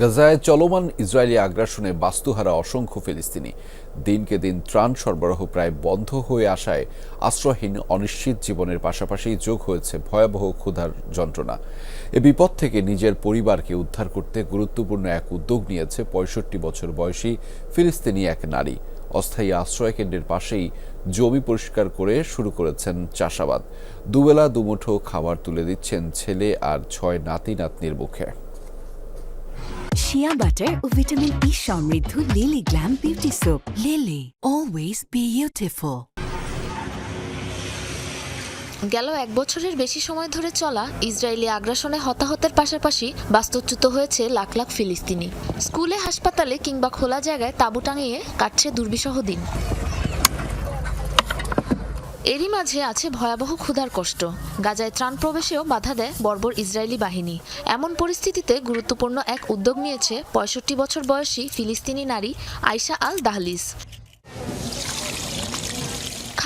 গাজায় চলমান ইসরায়েলি আগ্রাসনে বাস্তুহারা অসংখ্য ফিলিস্তিনি। দিনকে দিন ত্রাণ সরবরাহ প্রায় বন্ধ হয়ে আসায় আশ্রয়হীন অনিশ্চিত জীবনের পাশাপাশি যোগ হয়েছে ভয়াবহ ক্ষুধার যন্ত্রণা। এ বিপদ থেকে নিজের পরিবারকে উদ্ধার করতে গুরুত্বপূর্ণ এক উদ্যোগ নিয়েছে পঁয়ষট্টি বছর বয়সী ফিলিস্তিনি এক নারী। অস্থায়ী আশ্রয় কেন্দ্রের পাশেই জমি পরিষ্কার করে শুরু করেছেন চাষাবাদ। দুবেলা দুমুঠো খাবার তুলে দিচ্ছেন ছেলে আর ছয় নাতি নাতনির মুখে। শিয়া বাটার ও ভিটামিন ই সমৃদ্ধ Lily glam beauty soap Lily always beautiful গেল এক বছরের বেশি সময় ধরে চলা ইসরায়েলি আগ্রাসনে হতাহতের পাশাপাশি বাস্তুচ্যুত হয়েছে লাখ লাখ ফিলিস্তিনি। স্কুলে, হাসপাতালে কিংবা খোলা জায়গায় তাঁবু টাঙিয়ে কাটছে দুর্বিষহ দিন। এরই মাঝে আছে ভয়াবহ ক্ষুধার কষ্ট। গাজায় ত্রাণ প্রবেশেও বাধা দেয় বর্বর ইসরায়েলি বাহিনী। এমন পরিস্থিতিতে গুরুত্বপূর্ণ এক উদ্যোগ নিয়েছে পঁয়ষট্টি বছর বয়সী ফিলিস্তিনি নারী আইসা আল দাহলিস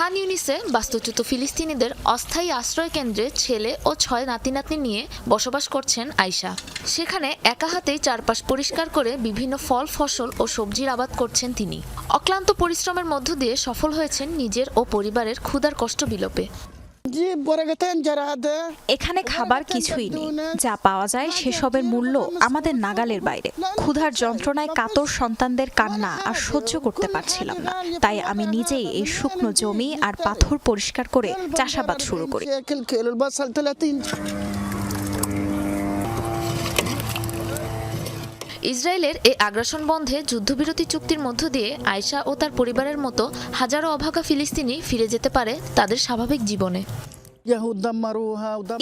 খান ইউনিসে বাস্তুচ্যুত ফিলিস্তিনিদের অস্থায়ী আশ্রয় কেন্দ্রে ছেলে ও ছয় নাতি নাতনি নিয়ে বসবাস করছেন আয়সা সেখানে একা হাতেই চারপাশ পরিষ্কার করে বিভিন্ন ফল, ফসল ও সবজির আবাদ করছেন তিনি। অক্লান্ত পরিশ্রমের মধ্য দিয়ে সফল হয়েছেন নিজের ও পরিবারের ক্ষুধার কষ্ট বিলোপে। এখানে খাবার কিছুই নেই। যা পাওয়া যায় সেসবের মূল্য আমাদের নাগালের বাইরে। ক্ষুধার যন্ত্রণায় কাতর সন্তানদের কান্না আর সহ্য করতে পারছিলাম না। তাই আমি নিজেই এই শুকনো জমি আর পাথর পরিষ্কার করে চাষাবাদ শুরু করি। ইসরায়েলের এই আগ্রাসন বন্ধে যুদ্ধবিরতি চুক্তির মধ্য দিয়ে আয়সা ও তার পরিবারের মতো হাজারো অভাগা ফিলিস্তিনি ফিরে যেতে পারে তাদের স্বাভাবিক জীবনে।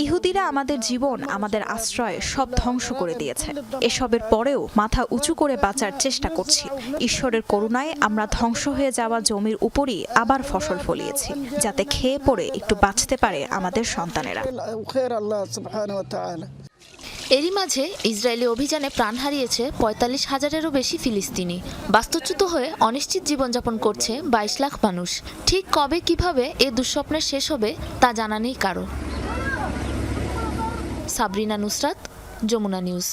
ইহুদিরা আমাদের জীবন, আমাদের আশ্রয় সব ধ্বংস করে দিয়েছে। এসবের পরেও মাথা উঁচু করে বাঁচার চেষ্টা করছি। ঈশ্বরের করুণায় আমরা ধ্বংস হয়ে যাওয়া জমির উপরই আবার ফসল ফলিয়েছি, যাতে খেয়ে পড়ে একটু বাঁচতে পারে আমাদের সন্তানেরা। এরই মাঝে ইসরায়েলি অভিযানে প্রাণ হারিয়েছে পঁয়তাল্লিশ হাজারেরও বেশি ফিলিস্তিনি। বাস্তুচ্যুত হয়ে অনিশ্চিত জীবনযাপন করছে বাইশ লাখ মানুষ। ঠিক কবে কীভাবে এ দুঃস্বপ্নের শেষ হবে তা জানা নেই কারও। সাবরিনা নুসরাত, যমুনা নিউজ।